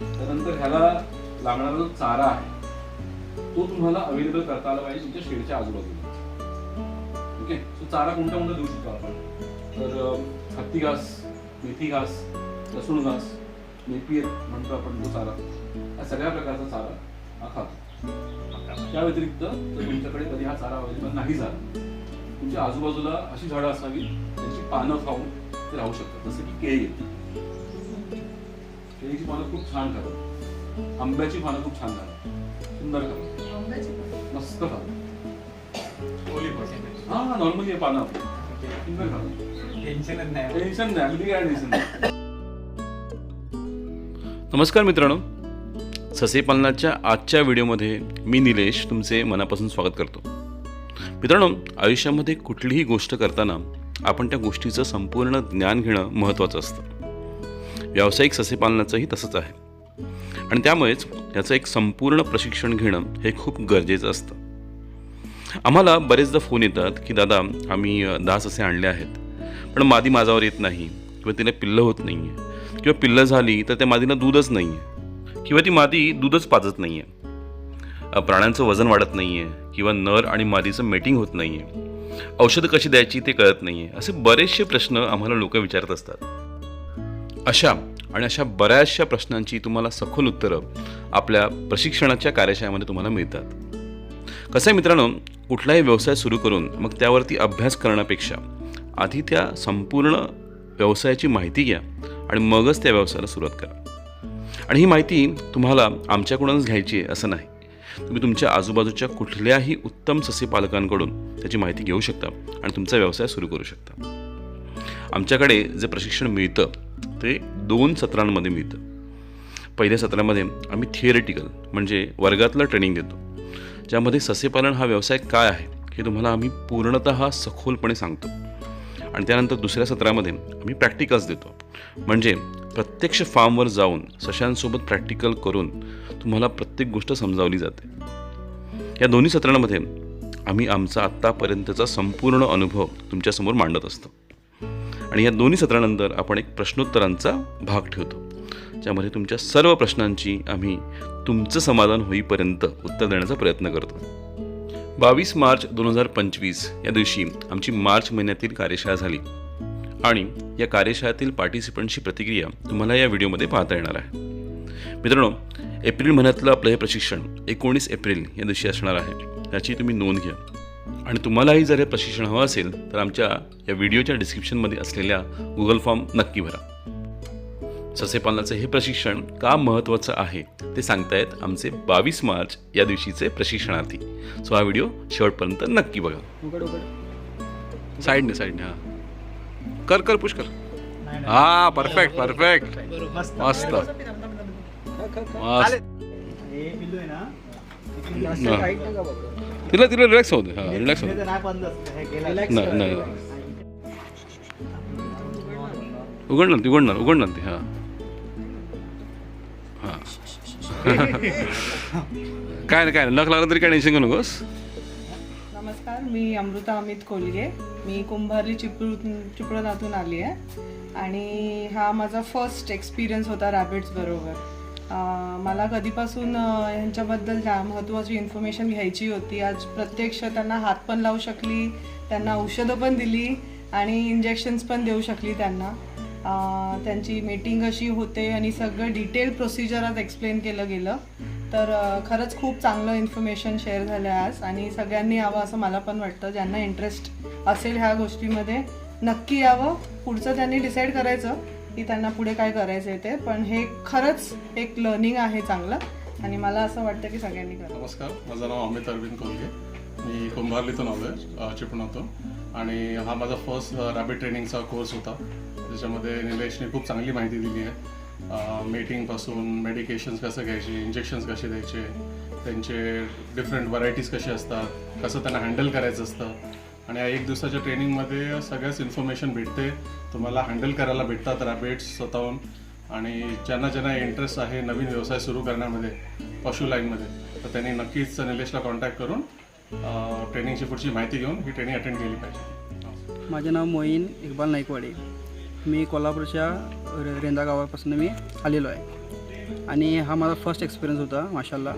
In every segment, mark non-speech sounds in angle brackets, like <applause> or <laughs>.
त्यानंतर ह्याला लागणारा जो चारा आहे तो तुम्हाला अवेलेबल करता आला पाहिजे तुमच्या शेडच्या आजूबाजूला. ओके? सो चारा कोणता कोणता देऊ शकतो आपण? तर हत्ती घास मेथी घास लसूण घास नेपियर म्हणतो आपण तो चारा. या सगळ्या प्रकारचा चारा हा खातो. त्या व्यतिरिक्त जर तुमच्याकडे कधी हा चारा अवेलेबल नाही झाला तुमच्या आजूबाजूला अशी झाडं असावी त्यांची पानं खाऊन ते राहू शकतात. जसं की केळी. केळीची पानं खूप छान खातात आंब्याची पानं खूप छान खातात सुंदर खातात मस्त पर्सेंटेज हा नॉर्मली पानं सुंदर टेन्शनच नाही. टेन्शन नाही अगदी काय टेन्शन नाही. नमस्कार मित्रांनो. ससे पालनाच्या आजच्या व्हिडिओमध्ये मी निलेश तुमचे मनापासून स्वागत करतो. मित्रांनो आयुष्यामध्ये कुठलीही गोष्ट करताना आपण त्या गोष्टीचं संपूर्ण ज्ञान घेणं महत्त्वाचं असतं. व्यावसायिक ससेपालनाचंही तसंच आहे. आणि त्यामुळेच याचं एक संपूर्ण प्रशिक्षण घेणं हे खूप गरजेचं असतं. आम्हाला बरेचदा फोन येतात की दादा आम्ही दास दहा ससे आणले आहेत पण मादी माझावर येत नाही किंवा तिला पिल्लं होत नाही आहे किंवा पिल्लं झाली तर त्या मादीला दूधच नाही आहे किंवा ती मादी दूधच पाजत नाही आहे प्राण्यांचं वजन वाढत नाही आहे किंवा नर आणि मादीचं मेटिंग होत नाही आहे औषधं कशी द्यायची ते कळत नाही आहे असे बरेचसे प्रश्न आम्हाला लोक विचारत असतात. अशा आणि अशा बऱ्याचशा प्रश्नांची तुम्हाला सखोल उत्तरं आपल्या प्रशिक्षणाच्या कार्यशाळेमध्ये तुम्हाला मिळतात. कसं आहे मित्रांनो कुठलाही व्यवसाय सुरू करून मग त्यावरती अभ्यास करण्यापेक्षा आधी त्या संपूर्ण व्यवसायाची माहिती घ्या आणि मगच त्या व्यवसायाला सुरुवात करा. आणि ही माहिती तुम्हाला आमच्याकडूनच घ्यायची आहे असं नाही. तुम्ही तुमच्या आजूबाजूच्या कुठल्याही उत्तम ससेपालकांकडून त्याची माहिती घेऊ शकता आणि तुमचा व्यवसाय सुरू करू शकता. आमच्याकडे जे प्रशिक्षण मिळतं ते दोन सत्रांमध्ये मिळतं. पहिल्या सत्रामध्ये आम्ही थिअरिटिकल म्हणजे वर्गातलं ट्रेनिंग देतो. ज्यामध्ये ससेपालन हा व्यवसाय काय आहे हे तुम्हाला आम्ही पूर्णतः सखोलपणे सांगतो. आणि त्यानंतर दुसऱ्या सत्रामध्ये आम्ही प्रॅक्टिकल्स देतो. म्हणजे प्रत्यक्ष फार्मवर जाऊन सशांसोबत प्रॅक्टिकल करून तुम्हाला प्रत्येक गोष्ट समजावली जाते. या दोन्ही सत्रांमध्ये आम्ही आमचा आत्तापर्यंतचा संपूर्ण अनुभव तुमच्यासमोर मांडत असतो. आणि या दोन्ही सत्रानंतर आपण एक प्रश्नोत्तरांचा भाग ठेवतो. ज्यामध्ये तुमच्या सर्व प्रश्नांची आम्ही तुमचं समाधान होईपर्यंत उत्तर देण्याचा प्रयत्न करतो. बावीस मार्च दोन हजार पंचवीस या दिवशी आमची मार्च महिन्यातील कार्यशाळा झाली. आणि या कार्यशाळेतील पार्टिसिपंटची प्रतिक्रिया तुम्हाला या व्हिडिओमध्ये पाहता येणार आहे. मित्रांनो एप्रिल महिन्यातलं आपलं हे प्रशिक्षण एकोणीस एप्रिल या दिवशी असणार आहे. याची तुम्ही नोंद घ्या. आणि तुम्हालाही जर हे प्रशिक्षण हवं असेल तर आमच्या या व्हिडिओच्या डिस्क्रिप्शनमध्ये असलेल्या गुगल फॉर्म नक्की भरा. ससेपालनाचं हे प्रशिक्षण का महत्त्वाचं आहे ते सांगतायत आमचे बावीस मार्च या दिवशीचे प्रशिक्षणार्थी. सो हा व्हिडिओ शेवटपर्यंत नक्की बघा. साईडने साईडने हां. कर कर पुश कर. हा परफेक्ट परफेक्ट मस्त. मस्त. हे हा. तिला तिला रिलॅक्स होते हां रिलॅक्स होते नाही हे. उघडणार ती उघडणार उघडणार ती हां. हां. <laughs> काय नाही काय नाही. नख लागलं तरी काय टेन्शन घेऊ नकोस. नमस्कार मी अमृता अमित कोलगे. मी कुंभारली चिपळू चिपळूणातून आली आहे. आणि हा माझा फर्स्ट एक्सपिरियन्स होता रॅबिट्स बरोबर. मला कधीपासून ह्यांच्याबद्दल महत्त्वाची इन्फॉर्मेशन घ्यायची होती आज प्रत्यक्ष त्यांना हात पण लावू शकली त्यांना औषधं पण दिली आणि इंजेक्शन्स पण देऊ शकली त्यांना. त्यांची मीटिंग कशी होते आणि सगळं डिटेल प्रोसिजर आज एक्सप्लेन केलं गेलं. तर खरंच खूप चांगलं इन्फॉर्मेशन शेअर झालं आहे आज आणि सगळ्यांनी यावं असं मला पण वाटतं. ज्यांना इंटरेस्ट असेल ह्या गोष्टीमध्ये नक्की यावं. पुढचं त्यांनी डिसाईड करायचं. की त्यांना पुढे काय करायचं आहे ते पण हे खरंच एक लर्निंग आहे चांगलं. आणि मला असं वाटतं की सगळ्यांनी नमस्कार माझं नाव अमित अरविंद कोलगे. मी कुंभारलीतून आलो आहे चिपणातून आणि हा माझा फर्स्ट रॅबिट ट्रेनिंगचा कोर्स होता. ज्याच्यामध्ये निलेशने खूप चांगली माहिती दिली आहे. मीटिंगपासून मेडिकेशन्स कसं घ्यायचे इंजेक्शन्स कसे द्यायचे त्यांचे डिफरंट व्हरायटीज कसे असतात कसं त्यांना हँडल करायचं असतं आणि या एक दिवसाच्या ट्रेनिंगमध्ये सगळ्याच इन्फॉर्मेशन भेटते. तुम्हाला हँडल करायला भेटतात रॅबिट्स स्वतःहून. आणि ज्यांना ज्यांना इंटरेस्ट आहे नवीन व्यवसाय सुरू करण्यामध्ये पशु लाईनमध्ये तर त्यांनी नक्कीच निलेशला कॉन्टॅक्ट करून ट्रेनिंगची पुढची माहिती घेऊन ही ट्रेनिंग अटेंड केली पाहिजे. माझे नाव मोईन इकबाल नाईकवाडे. मी कोल्हापूरच्या रेंदा गावापासून मी आलेलो आहे. आणि हा माझा फर्स्ट एक्सपिरियन्स होता माशाला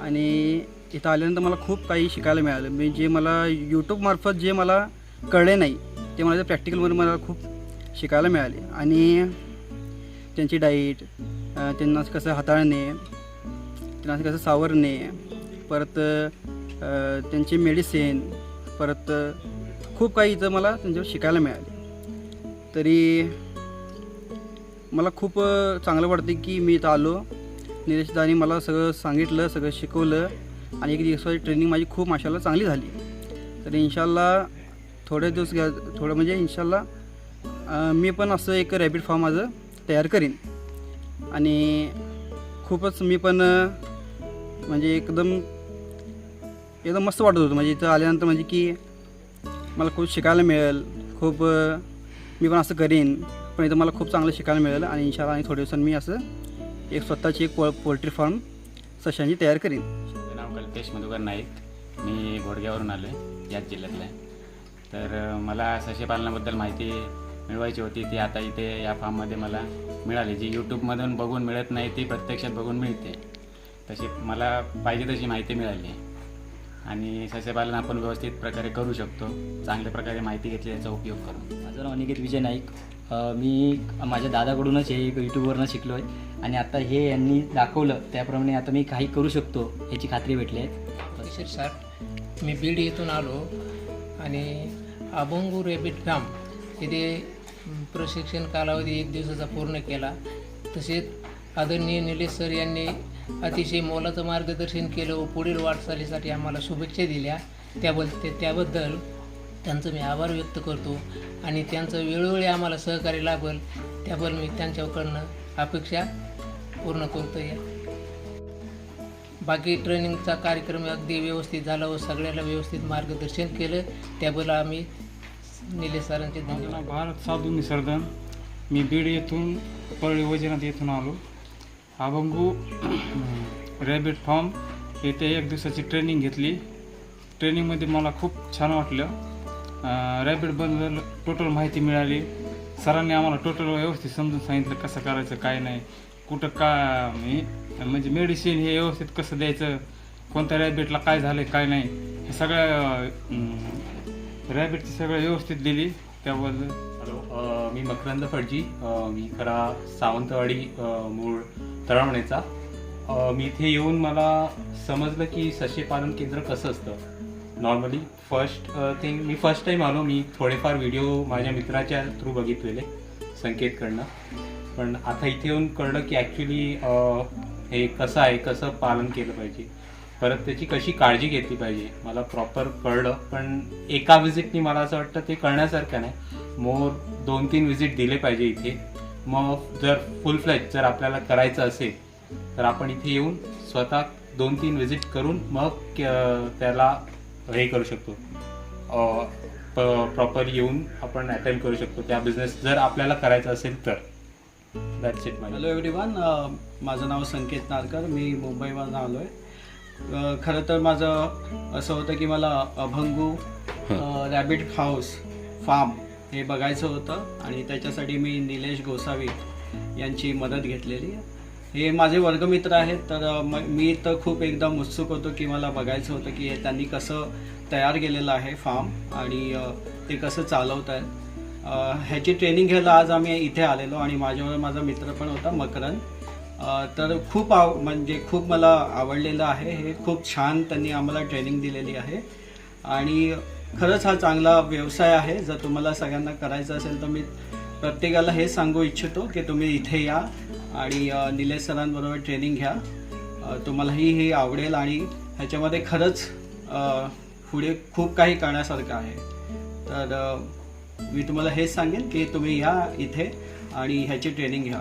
आणि इथं आल्यानंतर मला खूप काही शिकायला मिळालं. मी जे मला यूट्यूबमार्फत जे मला कळले नाही ते मला प्रॅक्टिकलमध्ये मला खूप शिकायला मिळाले. आणि त्यांची डाईट त्यांना कसं हाताळणे त्यांना कसं सावरणे परत त्यांची मेडिसिन परत खूप काही इथं मला त्यांच्यावर शिकायला मिळाले. तरी मला खूप चांगलं वाटतं की मी इथं आलो. निलेशदानी मला सगळं सांगितलं सगळं शिकवलं आणि एक दिवसाची ट्रेनिंग माझी खूप माशाला चांगली झाली. तर इन्शाल्ला थोडे दिवस घ्या थोडं म्हणजे इन्शाल्ला मी पण असं एक रॅबिट फार्म माझं तयार करीन. आणि खूपच मी पण म्हणजे एकदम एकदम मस्त वाटत होतं. म्हणजे इथं आल्यानंतर म्हणजे की मला खूप शिकायला मिळेल खूप मी पण असं करीन पण इथं मला खूप चांगलं शिकायला मिळेल आणि इन्शाला आणि थोड्या दिवसांनी मी असं एक स्वतःची एक पो पोल्ट्री फार्म सशांची तयार करीन. माझं नाव कल्पेश मधुकर नाईक. मी घोडग्यावरून आलो आहे याच जिल्ह्यातलं आहे. तर मला सशे पालनाबद्दल माहिती मिळवायची होती ती आता इथे या फार्ममध्ये मला मिळाली जी यूट्यूबमधून बघून मिळत नाही ती प्रत्यक्षात बघून मिळते. तशी मला पाहिजे तशी माहिती मिळाली. आणि सस्यपालन आपण व्यवस्थित प्रकारे करू शकतो चांगल्या प्रकारे माहिती घेतली याचा उपयोग करून माझं नाव अनिकेत विजय नाईक. मी माझ्या दादाकडूनच हे यूट्यूबवरनं शिकलो आहे आणि आता हे यांनी दाखवलं त्याप्रमाणे आता मी काही करू शकतो याची खात्री भेटली आहे. सर मी बीड येथून आलो आणि अभंगू रेबिट काम इथे प्रशिक्षण कालावधी एक दिवसाचा पूर्ण केला. तसेच आदरणीय निलेश सर यांनी अतिशय मोलाचं मार्गदर्शन केलं व पुढील वाटचालीसाठी आम्हाला शुभेच्छा दिल्या. त्याबद्दल त्याबद्दल त्यांचं मी आभार व्यक्त करतो आणि त्यांचं वेळोवेळी आम्हाला सहकार्य लाभल त्याबद्दल मी त्यांच्याकडनं अपेक्षा पूर्ण करतो. या बाकी ट्रेनिंगचा कार्यक्रम अगदी व्यवस्थित झाला व सगळ्याला व्यवस्थित मार्गदर्शन केलं त्याबद्दल आम्ही निलेश सरांचे धन्यवाद. भारत साधू निसर्दन मी बीड येथून परळी वैजनाथ येथून आलो. अभंगू रॅबिट फार्म येथे एक दिवसाची ट्रेनिंग घेतली. ट्रेनिंगमध्ये मला खूप छान वाटलं. रॅबिटबद्दल टोटल माहिती मिळाली. सरांनी आम्हाला टोटल व्यवस्थित समजून सांगितलं कसं करायचं काय नाही. कुठं का म्हणजे मेडिसिन हे व्यवस्थित कसं द्यायचं कोणत्या रॅबिटला काय झालं काय नाही. हे सगळं रॅबिटची सगळं व्यवस्थित दिली त्याबद्दल. हॅलो मी मकरंद फडजी. मी खरा सावंतवाडी मूळ तळवणेचा मी इथे येऊन मला समजलं की सशे पालन केंद्र कसं असतं. नॉर्मली फर्स्ट थिंग मी फर्स्ट टाईम आलो मी थोडेफार व्हिडिओ माझ्या मित्राच्या थ्रू बघितलेले संकेतकडनं पण आता इथे येऊन कळलं की ॲक्च्युली uh, हे कसं आहे कसं पालन केलं पाहिजे. परत त्याची कशी काळजी घेतली पाहिजे मला प्रॉपर कळलं. पण एका व्हिजिटनी मला असं वाटतं ते कळण्यासारखं नाही. मोर दोन तीन व्हिजिट दिले पाहिजे इथे. मग जर फुल फ्लॅज जर आपल्याला करायचं असेल तर आपण इथे येऊन स्वतः दोन तीन व्हिजिट करून मग त्याला हे करू शकतो. प्रॉपर येऊन आपण अटेम्प्ट करू शकतो. त्या बिझनेस जर आपल्याला करायचा असेल तर. दॅट्स इट हॅलो एव्हरीवन माझं नाव संकेत नारकर. मी मुंबईमधून आलो आहे खरं तर माझं असं होतं की मला अभंगू रॅबिट हाऊस फार्म हे बघायचं होतं आणि त्याच्यासाठी मी निलेश गोसावी यांची मदत घेतलेली हे माझे वर्गमित्र आहेत तर मी तर खूप एकदम उत्सुक होतो की मला बघायचं होतं की हे त्यांनी कसं तयार केलेलं आहे फार्म आणि ते कसं चालवत आहेत ह्याची ट्रेनिंग घ्यायला आज आम्ही इथे आलेलो आणि माझ्यावर माझा मित्र पण होता मकरन तर खूप आव म्हणजे खूप मला आवडलेलं आहे. हे खूप छान त्यांनी आम्हाला ट्रेनिंग दिलेली आहे. आणि खरंच हा चांगला व्यवसाय आहे. जर तुम्हाला सगळ्यांना करायचं असेल तर मी प्रत्येकाला हे सांगू इच्छितो की तुम्ही इथे या. आणि निलेश सरांबरोबर ट्रेनिंग घ्या. तुम्हालाही हे आवडेल आणि ह्याच्यामध्ये खरंच पुढे खूप काही करण्यासारखं आहे. तर मी तुम्हाला हेच सांगेन की तुम्ही या इथे आणि ह्याची ट्रेनिंग घ्या.